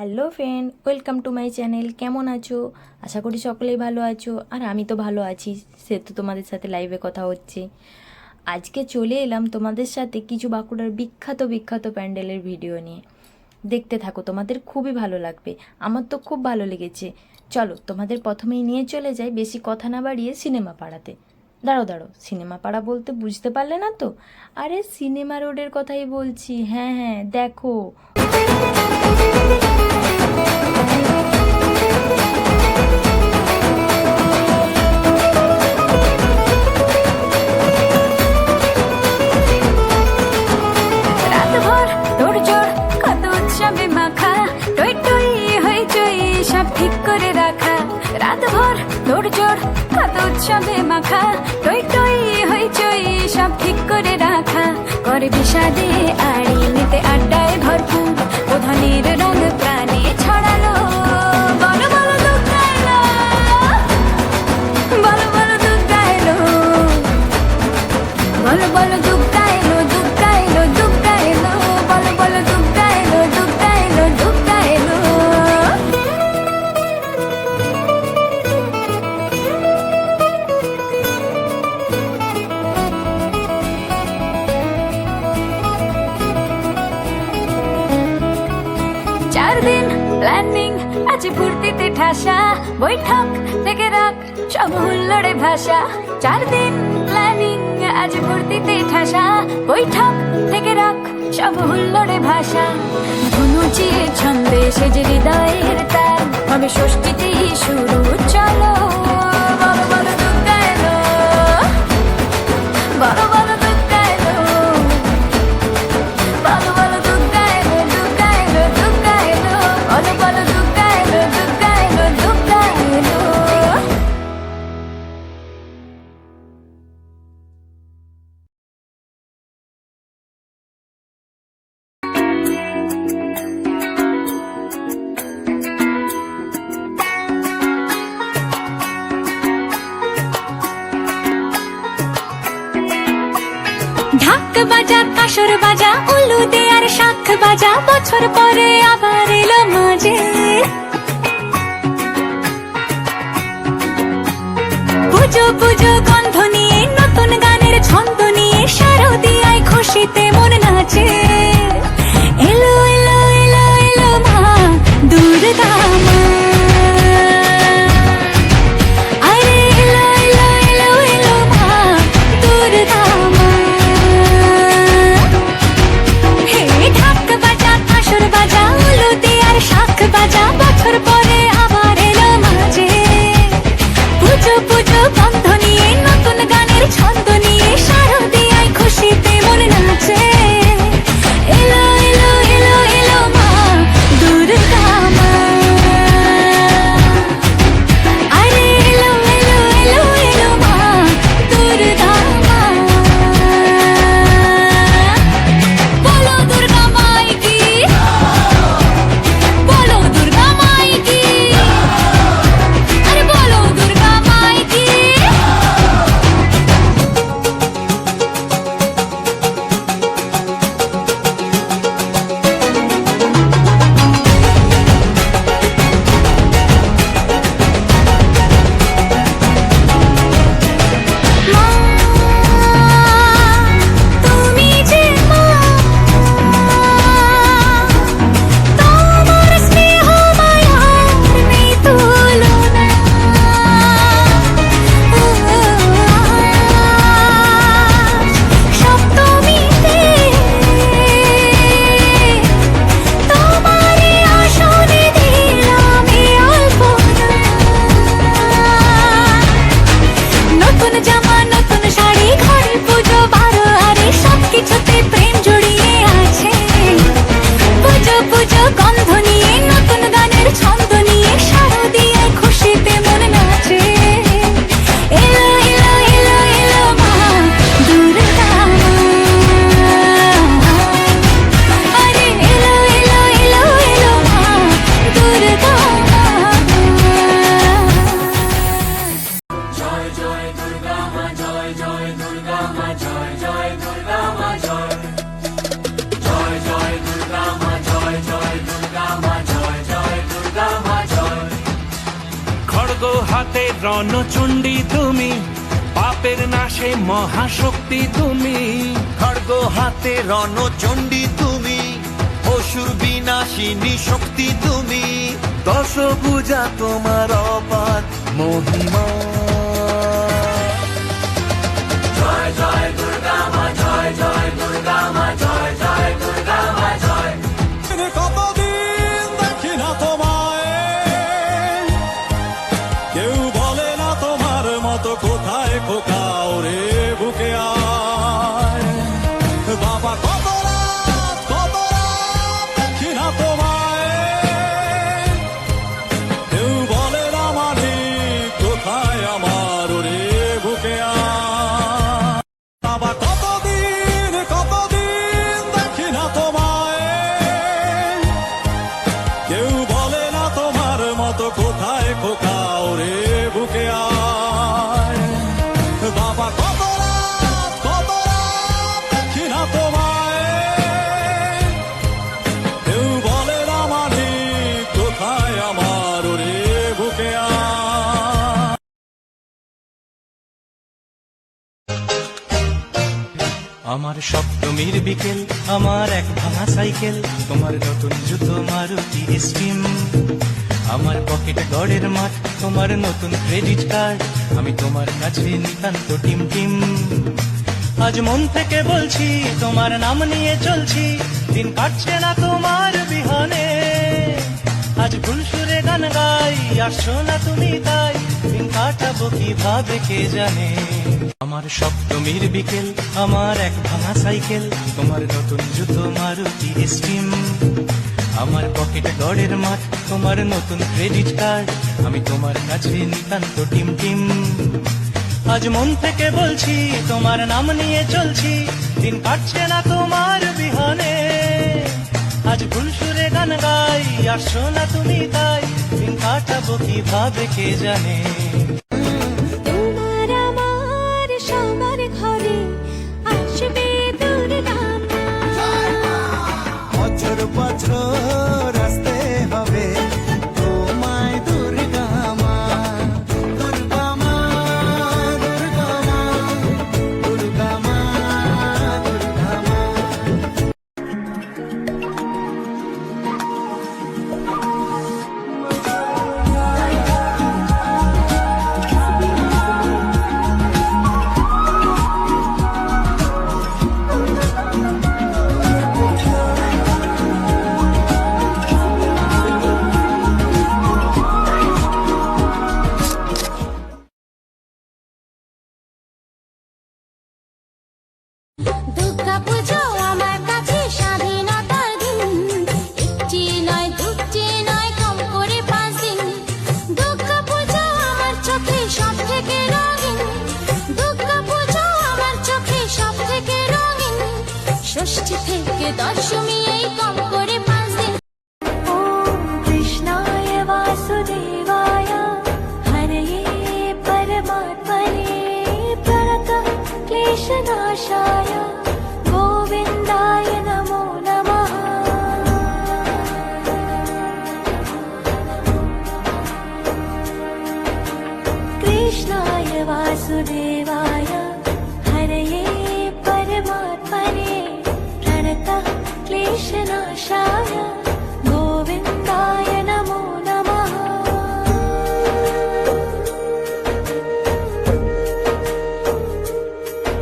Hello friend, welcome to my channel. কেমন আছো? আশা করি সকলেই ভালো আছো। আর আমি তো ভালো আছি, সে তো তোমাদের সাথে লাইভে কথা হচ্ছে। আজকে চলে এলাম তোমাদের সাথে কিছু বাঁকুড়ার বিখ্যাত বিখ্যাত প্যান্ডেলের ভিডিও নিয়ে। দেখতে থাকো, তোমাদের খুবই ভালো লাগবে। আমার তো খুব ভালো লেগেছে। চলো, তোমাদের প্রথমেই নিয়ে চলে যাই, বেশি কথা না বাড়িয়ে সিনেমা পাড়াতে। দাঁড়ো দাঁড়ো সিনেমা পাড়া বলতে বুঝতে পারলে না তো? আরে সিনেমা রোডের কথাই বলছি। হ্যাঁ হ্যাঁ দেখো। রাতভর তোর জোর কত উৎসবে মাখা। টই টই হই চই, সব ঠিক করে রাখা। রাতভর তোর আজ ফুর্তিতে ঠাসা, বৈঠক থেকে রাখ সব হুল্লোড়ে ভাষা। চার দিন প্ল্যানিং আজ ফুর্তিতে ঠাসা, বৈঠক থেকে রাখ সব হুল্লোড়ে ভাষা। ধুনুচিয়ে ছন্দে সেজে হৃদয়ের তার হবে ষষ্ঠীতেই শুরু, চলো ঢাক বাজা, কাসর বাজা উলু দে আর শাখ বাজা, বছর পরে আবার এলো মাঝে। পুজো পুজো, গন্ধ নিয়ে নতুন গানের রণচণ্ডী তুমি পাপের নাশে মহাশক্তি তুমি। খড়গ হাতে রণচণ্ডী তুমি অসুর বিনাশিনী শক্তি তুমি। দশ পূজা তোমার অপার মহিমা। কতদিন taiko kauri. আমার সপ্তমীর বিকেল, আমার এক ভাঙা সাইকেল, তোমার নতুন জুতো মারুতি স্টিম আমার পকেটে গড়ের মাঠ, তোমার নতুন ক্রেডিট কার্ড, আমি তোমার কাছে নিতান্ত টিম টিম। আজ মন থেকে বলছি, তোমার নাম নিয়ে চলছি, দিন কাটছে না তোমার বিহনে। আজ ভুল সুরে গান গাই, আসছো না তুমি তাই, দিন কাটাবো কীভাবে কে জানে। আমার সপ্তমীর বিকেল আমার এক ভাঙা সাইকেল, তোমার নতুন জুতো, মারুতি স্টিম। আমার পকেটে গড়ের মাঠ, তোমার নতুন ক্রেডিট কার্ড, আমি তোমার কাছে নিতান্ত টিম টিম। আজ মন থেকে বলছি, তোমার নাম নিয়ে চলছি, দিন কাটছে না তোমার বিহনে। আজ ভুল সুরে গান গাই, আসছো না তুমি তাই, দিন কাটাবো কীভাবে কে জানে। দশমী এই কম गोविन्दाय नमो नमः।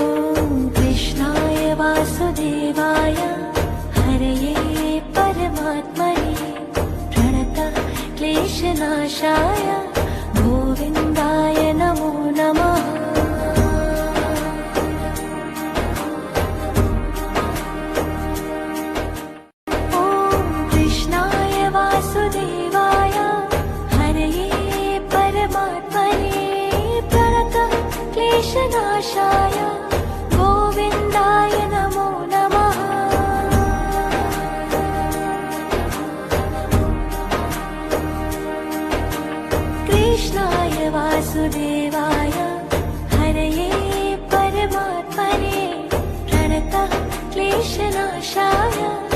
ॐ कृष्णाय वासुदेवाय हरये परमात्मने प्रणतः क्लेशनाशाय गोविन्दाय नमो नमः। कृष्णाय वासुदेवाय हरये परमात्मने प्रणतः क्लेशनाशाय